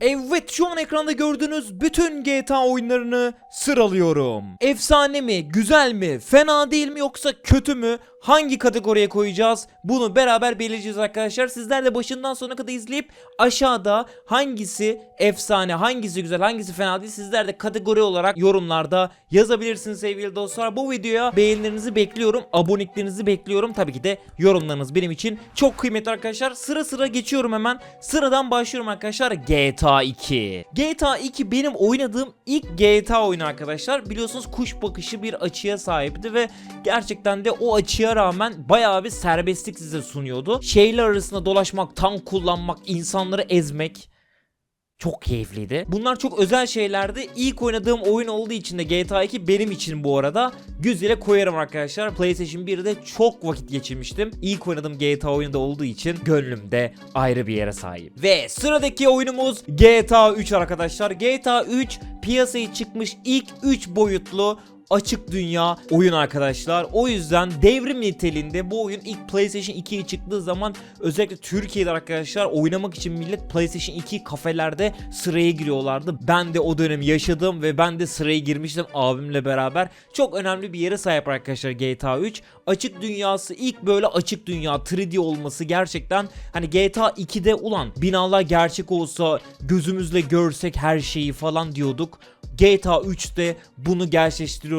Evet şu an ekranda gördüğünüz bütün GTA oyunlarını sıralıyorum. Efsane mi, güzel mi, fena değil mi yoksa kötü mü? Hangi kategoriye koyacağız? Bunu beraber belirleyeceğiz arkadaşlar. Sizler de başından sonuna kadar izleyip aşağıda hangisi efsane, hangisi güzel, hangisi fena değil sizler de kategori olarak yorumlarda yazabilirsiniz sevgili dostlar. Bu videoya beğenilerinizi bekliyorum, aboneliklerinizi bekliyorum. Tabii ki de yorumlarınız benim için çok kıymetli arkadaşlar. Sıra sıra geçiyorum hemen. Sıradan başlıyorum arkadaşlar. GTA 2. GTA 2 benim oynadığım ilk GTA oyunu arkadaşlar. Biliyorsunuz kuş bakışı bir açıya sahipti ve gerçekten de o açıya rağmen bayağı bir serbestlik size sunuyordu. Şehirler arasında dolaşmak, tank kullanmak, insanları ezmek çok keyifliydi. Bunlar çok özel şeylerdi. İlk oynadığım oyun olduğu için de GTA 2 benim için bu arada güzele koyarım arkadaşlar. PlayStation 1'de çok vakit geçirmiştim. İlk oynadığım GTA oyunu da olduğu için gönlümde ayrı bir yere sahip. Ve sıradaki oyunumuz GTA 3 arkadaşlar. GTA 3 piyasaya çıkmış ilk 3 boyutlu açık dünya oyun arkadaşlar. O yüzden devrim niteliğinde bu oyun ilk PlayStation 2'ye çıktığı zaman özellikle Türkiye'de arkadaşlar oynamak için millet PlayStation 2 kafelerde sıraya giriyorlardı. Ben de o dönemi yaşadım ve ben de sıraya girmiştim abimle beraber. Çok önemli bir yere sahip arkadaşlar GTA 3. Açık dünyası ilk böyle açık dünya 3D olması gerçekten hani GTA 2'de ulan binalar gerçek olsa gözümüzle görsek her şeyi falan diyorduk. GTA 3'te bunu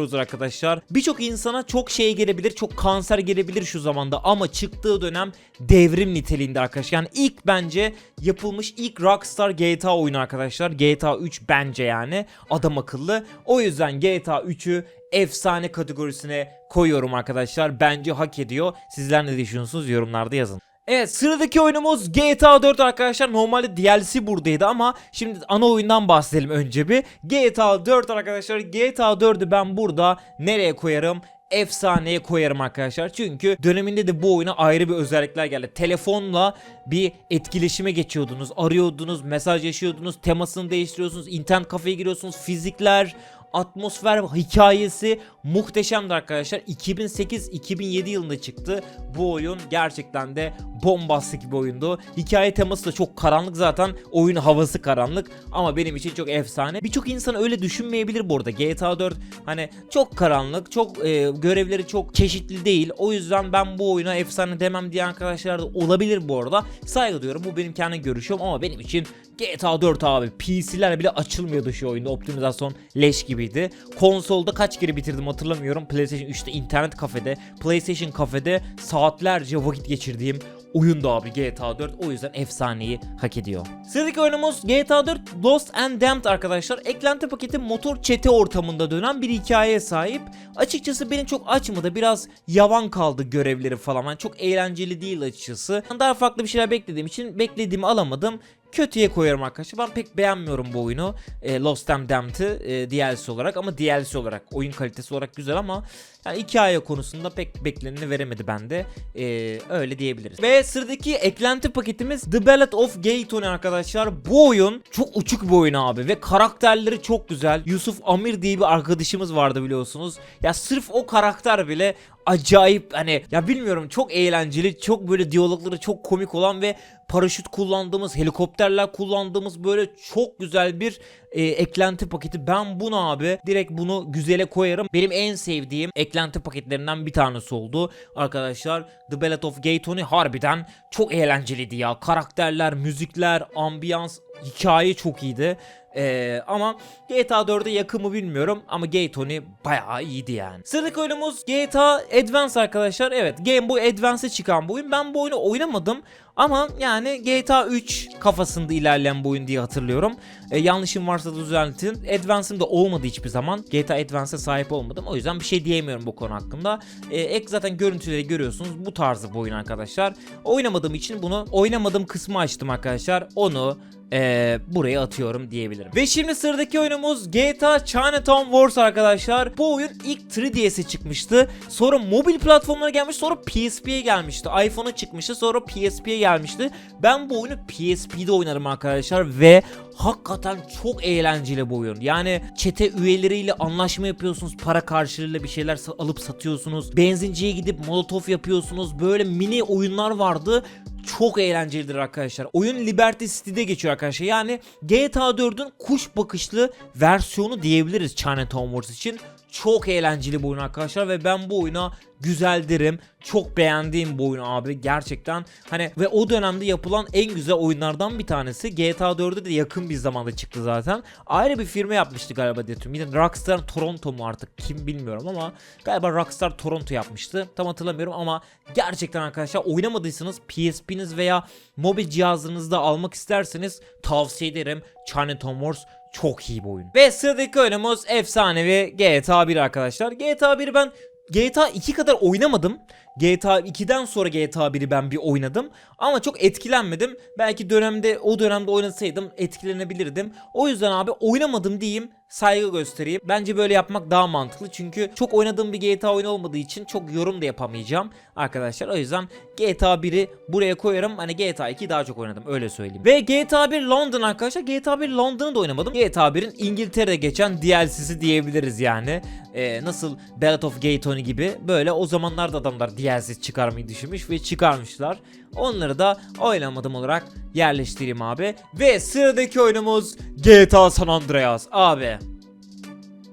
gerçekleştiriyoruz arkadaşlar. Birçok insana çok şey gelebilir, çok kanser gelebilir şu zamanda ama çıktığı dönem devrim niteliğinde arkadaşlar. Yani ilk bence yapılmış ilk Rockstar GTA oyunu arkadaşlar. GTA 3 bence yani adam akıllı. O yüzden GTA 3'ü efsane kategorisine koyuyorum arkadaşlar. Bence hak ediyor. Sizler ne düşünüyorsunuz yorumlarda yazın. Evet sıradaki oyunumuz GTA 4 arkadaşlar. Normalde DLC buradaydı ama şimdi ana oyundan bahsedelim önce bir. GTA 4 arkadaşlar. GTA 4'ü ben burada nereye koyarım? efsaneye koyarım arkadaşlar. Çünkü döneminde de bu oyuna ayrı bir özellikler geldi. Telefonla bir etkileşime geçiyordunuz, arıyordunuz, mesajlaşıyordunuz, temasını değiştiriyorsunuz, internet kafeye giriyorsunuz, fizikler, atmosfer hikayesi muhteşemdi arkadaşlar. 2008-2007 yılında çıktı. Bu oyun gerçekten de bombastik bir oyundu. Hikaye teması da çok karanlık zaten. Oyun havası karanlık ama benim için çok efsane. Birçok insan öyle düşünmeyebilir bu arada. GTA 4 hani çok karanlık, çok e, görevleri çok çeşitli değil. O yüzden ben bu oyuna efsane demem diye arkadaşlar da olabilir bu arada. Saygı duyuyorum. Bu benim kendi görüşüm ama benim için GTA 4 abi PC'ler bile açılmıyordu şu oyunda. Optimizasyon leş gibiydi. Konsolda kaç kere bitirdim hatırlamıyorum. PlayStation 3'te internet kafede, PlayStation kafede saatlerce vakit geçirdiğim oyundu abi GTA 4 o yüzden efsaneyi hak ediyor. Sıradaki oyunumuz GTA 4 Lost and Damned arkadaşlar. Eklenti paketi motor çete ortamında dönen bir hikayeye sahip. Açıkçası beni çok açmadı. Biraz yavan kaldı görevleri falan. Yani çok eğlenceli değil açıkçası. Daha farklı bir şeyler beklediğim için beklediğimi alamadım kötüye koyarım arkadaşlar. Ben pek beğenmiyorum bu oyunu. E, Lost and Damned'ı e, DLC olarak ama DLC olarak oyun kalitesi olarak güzel ama yani hikaye konusunda pek bekleneni veremedi bende. E, öyle diyebiliriz. Ve sıradaki eklenti paketimiz The Ballad of Gay Tony arkadaşlar. Bu oyun çok uçuk bir oyun abi ve karakterleri çok güzel. Yusuf Amir diye bir arkadaşımız vardı biliyorsunuz. Ya sırf o karakter bile acayip hani ya bilmiyorum çok eğlenceli çok böyle diyalogları çok komik olan ve paraşüt kullandığımız helikopterler kullandığımız böyle çok güzel bir e, eklenti paketi ben bunu abi direkt bunu güzele koyarım benim en sevdiğim eklenti paketlerinden bir tanesi oldu arkadaşlar The Ballad of Gay Tony harbiden çok eğlenceliydi ya karakterler müzikler ambiyans hikaye çok iyiydi ee, ama GTA 4'e yakın mı bilmiyorum ama Gay Tony bayağı iyiydi yani. Sıradaki oyunumuz GTA Advance arkadaşlar. Evet Game Boy Advance'e çıkan bu oyun. Ben bu oyunu oynamadım ama yani GTA 3 kafasında ilerleyen bu oyun diye hatırlıyorum. Ee, yanlışım varsa düzeltin. Advance'ım da olmadı hiçbir zaman. GTA Advance'e sahip olmadım. O yüzden bir şey diyemiyorum bu konu hakkında. Ee, ek zaten görüntüleri görüyorsunuz. Bu tarzı bu oyun arkadaşlar. Oynamadığım için bunu oynamadığım kısmı açtım arkadaşlar. Onu ee, buraya atıyorum diyebilirim. Ve şimdi sıradaki oyunumuz GTA Chinatown Wars arkadaşlar. Bu oyun ilk 3DS'e çıkmıştı. Sonra mobil platformlara gelmiş. Sonra PSP'ye gelmişti. iPhone'a çıkmıştı. Sonra PSP'ye gelmişti. Ben bu oyunu PSP'de oynarım arkadaşlar ve hakikaten çok eğlenceli bu oyun. Yani çete üyeleriyle anlaşma yapıyorsunuz. Para karşılığıyla bir şeyler alıp satıyorsunuz. Benzinciye gidip molotof yapıyorsunuz. Böyle mini oyunlar vardı. Çok eğlencelidir arkadaşlar. Oyun Liberty City'de geçiyor arkadaşlar. Yani GTA 4'ün kuş bakışlı versiyonu diyebiliriz Chinatown Wars için. Çok eğlenceli bu oyun arkadaşlar ve ben bu oyuna güzel derim. Çok beğendiğim bu oyun abi gerçekten. Hani ve o dönemde yapılan en güzel oyunlardan bir tanesi. GTA 4'e de yakın bir zamanda çıktı zaten. Ayrı bir firma yapmıştı galiba diye. Yine Rockstar Toronto mu artık kim bilmiyorum ama galiba Rockstar Toronto yapmıştı. Tam hatırlamıyorum ama gerçekten arkadaşlar oynamadıysanız PSP'niz veya mobil cihazınızda almak isterseniz tavsiye ederim. Chinatown Wars çok iyi bir oyun. Ve sıradaki oyunumuz efsanevi GTA 1 arkadaşlar. GTA 1'i ben GTA 2 kadar oynamadım. GTA 2'den sonra GTA 1'i ben bir oynadım ama çok etkilenmedim. Belki dönemde o dönemde oynasaydım etkilenebilirdim. O yüzden abi oynamadım diyeyim saygı göstereyim. Bence böyle yapmak daha mantıklı çünkü çok oynadığım bir GTA oyunu olmadığı için çok yorum da yapamayacağım arkadaşlar. O yüzden GTA 1'i buraya koyarım. Hani GTA 2'yi daha çok oynadım öyle söyleyeyim. Ve GTA 1 London arkadaşlar. GTA 1 London'ı da oynamadım. GTA 1'in İngiltere'de geçen DLC'si diyebiliriz yani. Ee, nasıl Ballad of Gay Tony gibi böyle o zamanlarda adamlar DLC çıkarmayı düşünmüş ve çıkarmışlar. Onları da oynamadım olarak yerleştireyim abi. Ve sıradaki oyunumuz GTA San Andreas abi.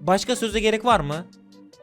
Başka söze gerek var mı?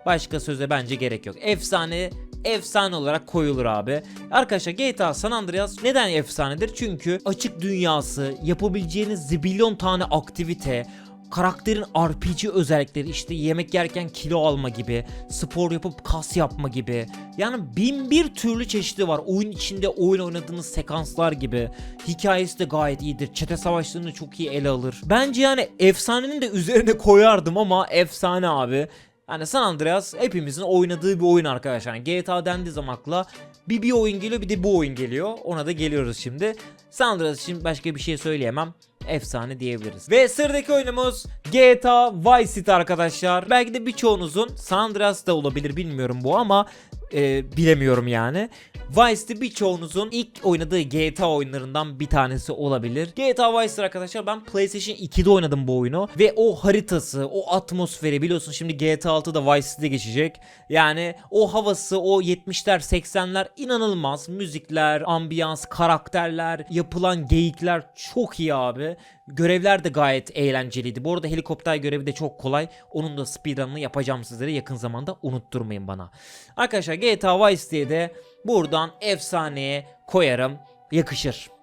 Başka söze bence gerek yok. Efsane efsane olarak koyulur abi. Arkadaşlar GTA San Andreas neden efsanedir? Çünkü açık dünyası, yapabileceğiniz zibilyon tane aktivite, karakterin RPG özellikleri işte yemek yerken kilo alma gibi, spor yapıp kas yapma gibi. Yani bin bir türlü çeşidi var. Oyun içinde oyun oynadığınız sekanslar gibi. Hikayesi de gayet iyidir. Çete savaşlarını çok iyi ele alır. Bence yani efsanenin de üzerine koyardım ama efsane abi. Yani San Andreas hepimizin oynadığı bir oyun arkadaşlar. Yani GTA dendiği zaman akla bir bir oyun geliyor bir de bu oyun geliyor. Ona da geliyoruz şimdi. San Andreas için başka bir şey söyleyemem. Efsane diyebiliriz. Ve sıradaki oyunumuz GTA Vice City arkadaşlar. Belki de birçoğunuzun San Andreas da olabilir bilmiyorum bu ama e, bilemiyorum yani. Vice City birçoğunuzun ilk oynadığı GTA oyunlarından bir tanesi olabilir. GTA Vice City arkadaşlar ben PlayStation 2'de oynadım bu oyunu ve o haritası, o atmosferi biliyorsun şimdi GTA 6'da Vice City'de geçecek. Yani o havası, o 70'ler, 80'ler inanılmaz. Müzikler, ambiyans, karakterler, yapılan geyikler çok iyi abi. Görevler de gayet eğlenceliydi. Bu arada helikopter görevi de çok kolay. Onun da speedrun'ını yapacağım sizlere yakın zamanda unutturmayın bana. Arkadaşlar GTA Vice City'ye de buradan efsaneye koyarım. Yakışır.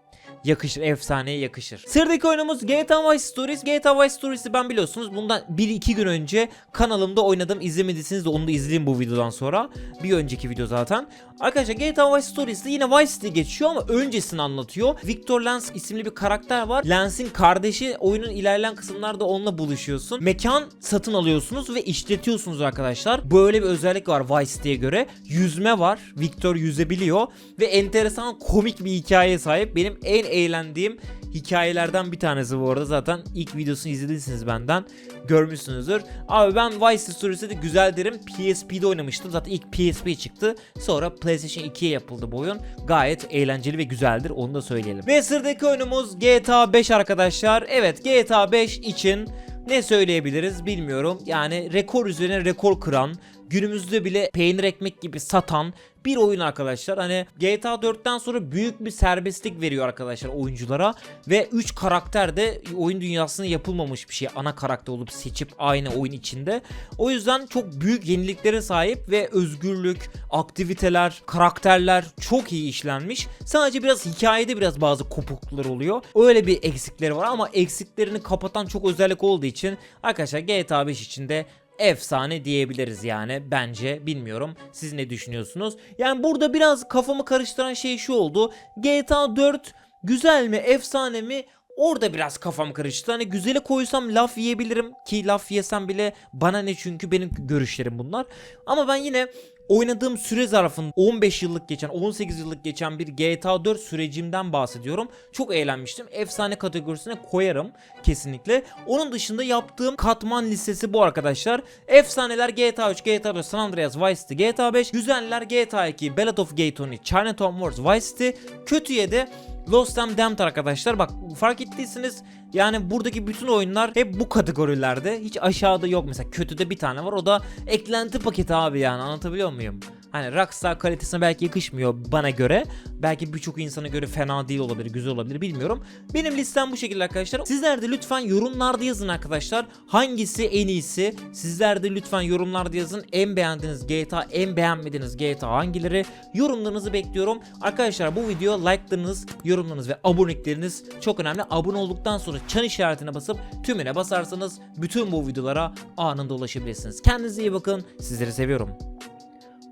Yakışır, efsaneye yakışır. Sıradaki oyunumuz GTA Vice Stories. GTA Vice Stories'i ben biliyorsunuz bundan 1-2 gün önce kanalımda oynadım. İzlemediyseniz de onu da izleyin bu videodan sonra. Bir önceki video zaten. Arkadaşlar GTA Vice Stories'te yine Vice City geçiyor ama öncesini anlatıyor. Victor Lance isimli bir karakter var. Lance'in kardeşi oyunun ilerleyen kısımlarda onunla buluşuyorsun. Mekan satın alıyorsunuz ve işletiyorsunuz arkadaşlar. Böyle bir özellik var Vice City'ye göre. Yüzme var. Victor yüzebiliyor ve enteresan komik bir hikayeye sahip. Benim en eğlendiğim hikayelerden bir tanesi bu arada zaten ilk videosunu izlediyseniz benden görmüşsünüzdür. Abi ben Vice Stories'e de güzel derim. PSP'de oynamıştım. Zaten ilk PSP çıktı. Sonra PlayStation 2'ye yapıldı bu oyun. Gayet eğlenceli ve güzeldir. Onu da söyleyelim. Ve sıradaki oyunumuz GTA 5 arkadaşlar. Evet GTA 5 için ne söyleyebiliriz bilmiyorum. Yani rekor üzerine rekor kıran, günümüzde bile peynir ekmek gibi satan bir oyun arkadaşlar. Hani GTA 4'ten sonra büyük bir serbestlik veriyor arkadaşlar oyunculara ve 3 karakter de oyun dünyasında yapılmamış bir şey. Ana karakter olup seçip aynı oyun içinde. O yüzden çok büyük yeniliklere sahip ve özgürlük, aktiviteler, karakterler çok iyi işlenmiş. Sadece biraz hikayede biraz bazı kopukluklar oluyor. Öyle bir eksikleri var ama eksiklerini kapatan çok özellik olduğu için arkadaşlar GTA 5 içinde efsane diyebiliriz yani. Bence bilmiyorum. Siz ne düşünüyorsunuz? Yani burada biraz kafamı karıştıran şey şu oldu. GTA 4 güzel mi efsane mi? Orada biraz kafam karıştı. Hani güzeli koysam laf yiyebilirim. Ki laf yesem bile bana ne? Çünkü benim görüşlerim bunlar. Ama ben yine oynadığım süre zarfında 15 yıllık geçen 18 yıllık geçen bir GTA 4 sürecimden bahsediyorum. Çok eğlenmiştim. Efsane kategorisine koyarım kesinlikle. Onun dışında yaptığım katman listesi bu arkadaşlar. Efsaneler GTA 3, GTA 4, San Andreas, Vice City, GTA 5. Güzeller GTA 2, Ballad of Gay Tony, Chinatown Wars, Vice City. Kötüye de Lost and Damned arkadaşlar. Bak fark ettiyseniz yani buradaki bütün oyunlar hep bu kategorilerde. Hiç aşağıda yok mesela. Kötüde bir tane var. O da eklenti paketi abi yani. Anlatabiliyor muyum? Hani Rockstar kalitesine belki yakışmıyor bana göre. Belki birçok insana göre fena değil olabilir, güzel olabilir bilmiyorum. Benim listem bu şekilde arkadaşlar. Sizler de lütfen yorumlarda yazın arkadaşlar. Hangisi en iyisi? Sizler de lütfen yorumlarda yazın. En beğendiğiniz GTA, en beğenmediğiniz GTA hangileri? Yorumlarınızı bekliyorum. Arkadaşlar bu video like'larınız, yorumlarınız ve abonelikleriniz çok önemli. Abone olduktan sonra çan işaretine basıp tümüne basarsanız bütün bu videolara anında ulaşabilirsiniz. Kendinize iyi bakın. Sizleri seviyorum.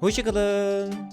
Hoşçakalın.